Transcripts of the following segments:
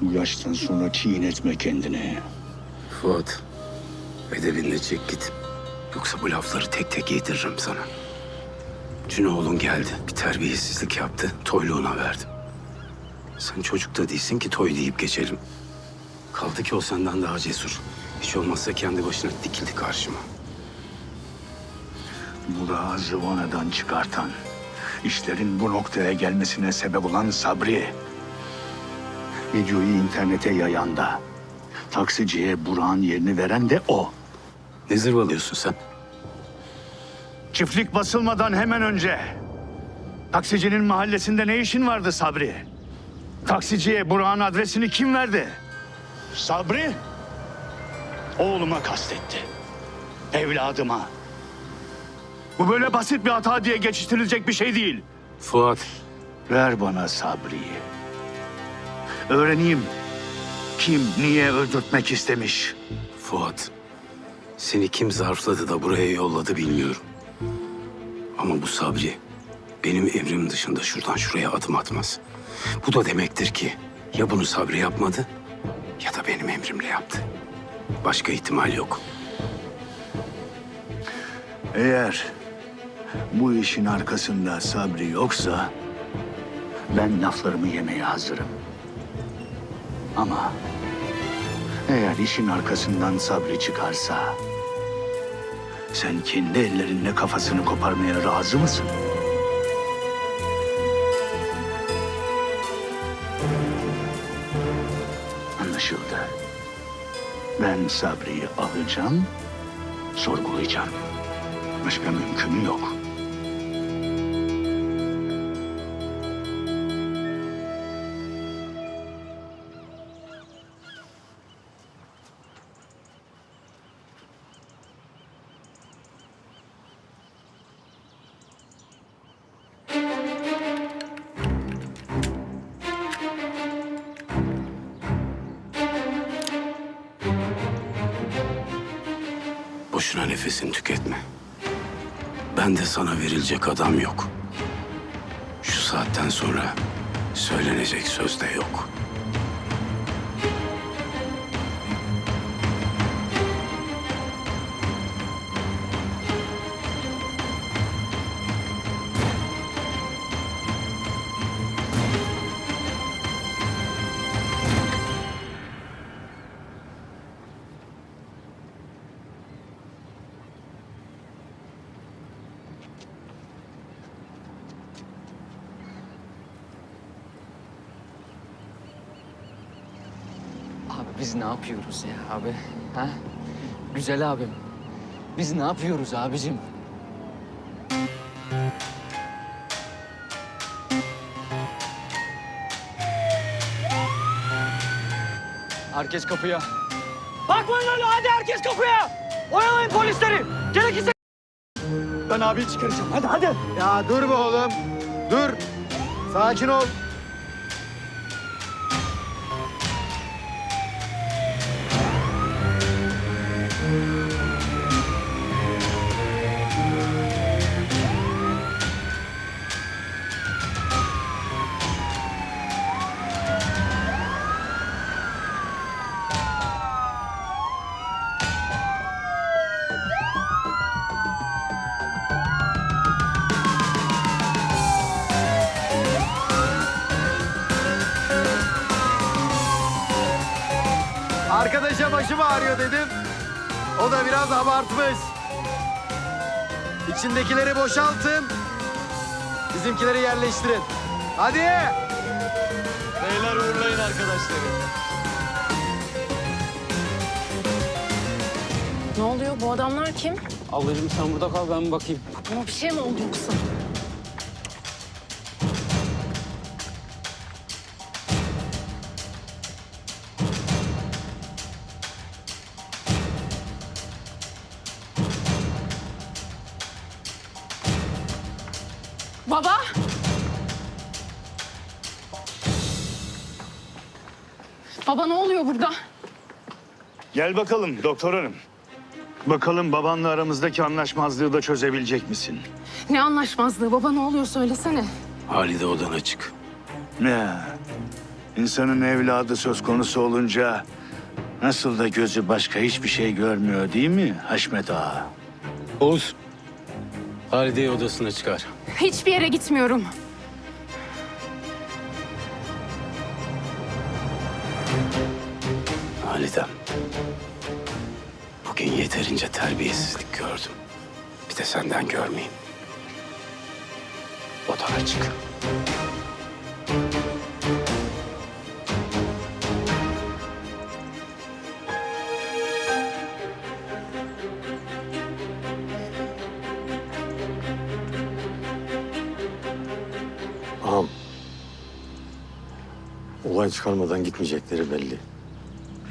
Bu yaştan sonra çiğnetme kendini. Fuat, edebinle çek git. Yoksa bu lafları tek tek yediririm sana. Cünoğlun geldi, bir terbiyesizlik yaptı, toyluğuna verdim. Sen çocuk da değilsin ki toy deyip geçelim. Kaldı ki o senden daha cesur. Hiç olmazsa kendi başına dikildi karşıma. Burak'ı zıvanadan çıkartan, işlerin bu noktaya gelmesine sebep olan Sabri. Videoyu internete yayan da, taksiciye Burak'ın yerini veren de o. Ne zırvalıyorsun sen? Çiftlik basılmadan hemen önce. Taksicinin mahallesinde ne işin vardı Sabri? Taksiciye Burak'ın adresini kim verdi? Sabri, oğluma kastetti. Evladıma. Bu böyle basit bir hata diye geçiştirilecek bir şey değil. Fuat, Ver bana Sabri'yi. Öğreneyim kim niye öldürtmek istemiş. Fuat. Seni kim zarfladı da buraya yolladı bilmiyorum. Ama bu Sabri benim emrim dışında şuradan şuraya adım atmaz. Bu da demektir ki ya bunu Sabri yapmadı ya da benim emrimle yaptı. Başka ihtimal yok. Eğer bu işin arkasında Sabri yoksa ben laflarımı yemeye hazırım. Ama eğer işin arkasından Sabri çıkarsa sen kendi ellerinle kafasını koparmaya razı mısın? Anlaşıldı. Ben Sabri'yi alacağım, sorgulayacağım. Başka mümkünü yok. Boşuna nefesini tüketme. Ben de sana verilecek adam yok. Şu saatten sonra söylenecek söz de yok. Biz ne yapıyoruz ya abi? Ha? Güzel abim. Biz ne yapıyoruz abicim? Herkes kapıya. Bakmayın öyle hadi herkes kapıya. Oyalayın polisleri. Gerekirse... Ben abiyi çıkaracağım. Hadi hadi. Ya dur be oğlum. Dur. Sakin ol. Arkadaşa başım ağrıyor dedim. O da biraz abartmış. İçindekileri boşaltın. Bizimkileri yerleştirin. Hadi. Beyler uğurlayın arkadaşları. Ne oluyor? Bu adamlar kim? Ablacığım sen burada kal ben bakayım. Ama bir şey mi oldu yoksa? Baba! Baba ne oluyor burada? Gel bakalım doktor hanım. Bakalım babanla aramızdaki anlaşmazlığı da çözebilecek misin? Ne anlaşmazlığı? Baba ne oluyor söylesene. Halide odana çık. Ne? İnsanın evladı söz konusu olunca nasıl da gözü başka hiçbir şey görmüyor değil mi Haşmet Ağa? Oğuz. Halide'yi odasına çıkar. Hiçbir yere gitmiyorum. Halidem. Bugün yeterince terbiyesizlik gördüm. Bir de senden görmeyeyim. Odana çık. Olay çıkarmadan gitmeyecekleri belli.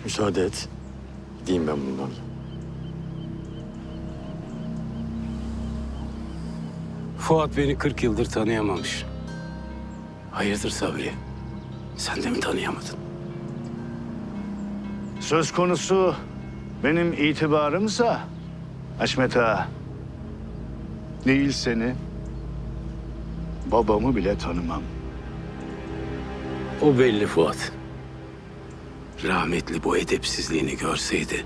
Müsaade et. Gideyim ben bunlarla. Fuat beni 40 yıldır tanıyamamış. Hayırdır Sabri? Sen de mi tanıyamadın? Söz konusu benim itibarımsa Haşmet Ağa değil seni babamı bile tanımam. O belli Fuat. Rahmetli bu edepsizliğini görseydi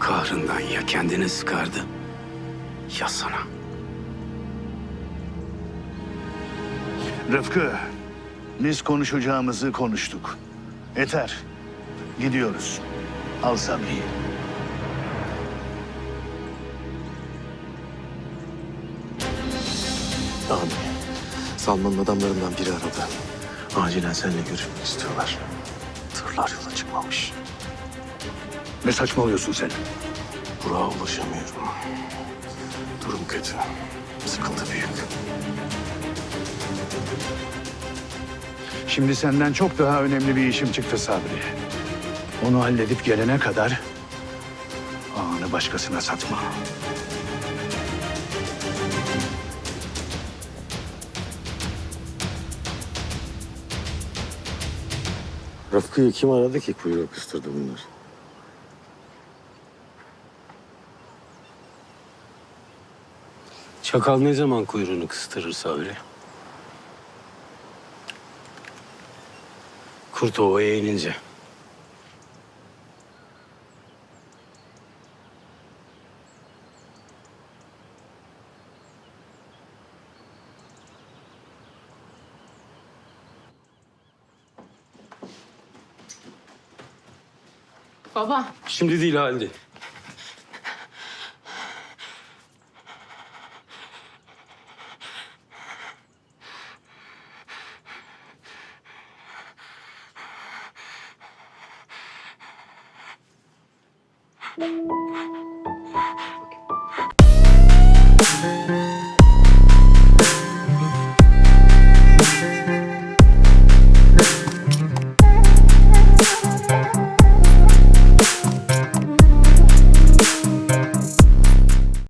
kahrından ya kendini sıkardı ya sana. Rıfkı biz konuşacağımızı konuştuk. Yeter. Gidiyoruz. Al Sabri'yi. Ağam. Salman'ın adamlarından biri aradı. Acilen seninle görüşmek istiyorlar. Tırlar yola çıkmamış. Ne saçmalıyorsun sen? Burak'a ulaşamıyorum. Durum kötü. Sıkıntı büyük. Şimdi senden çok daha önemli bir işim çıktı Sabri. Onu halledip gelene kadar ağanı başkasına satma. Rıfkı'yı kim aradı ki kuyruğu kıstırdı bunlar? Çakal ne zaman kuyruğunu kıstırır Sabri? Kurt ovaya inince. Baba. Şimdi değil halde.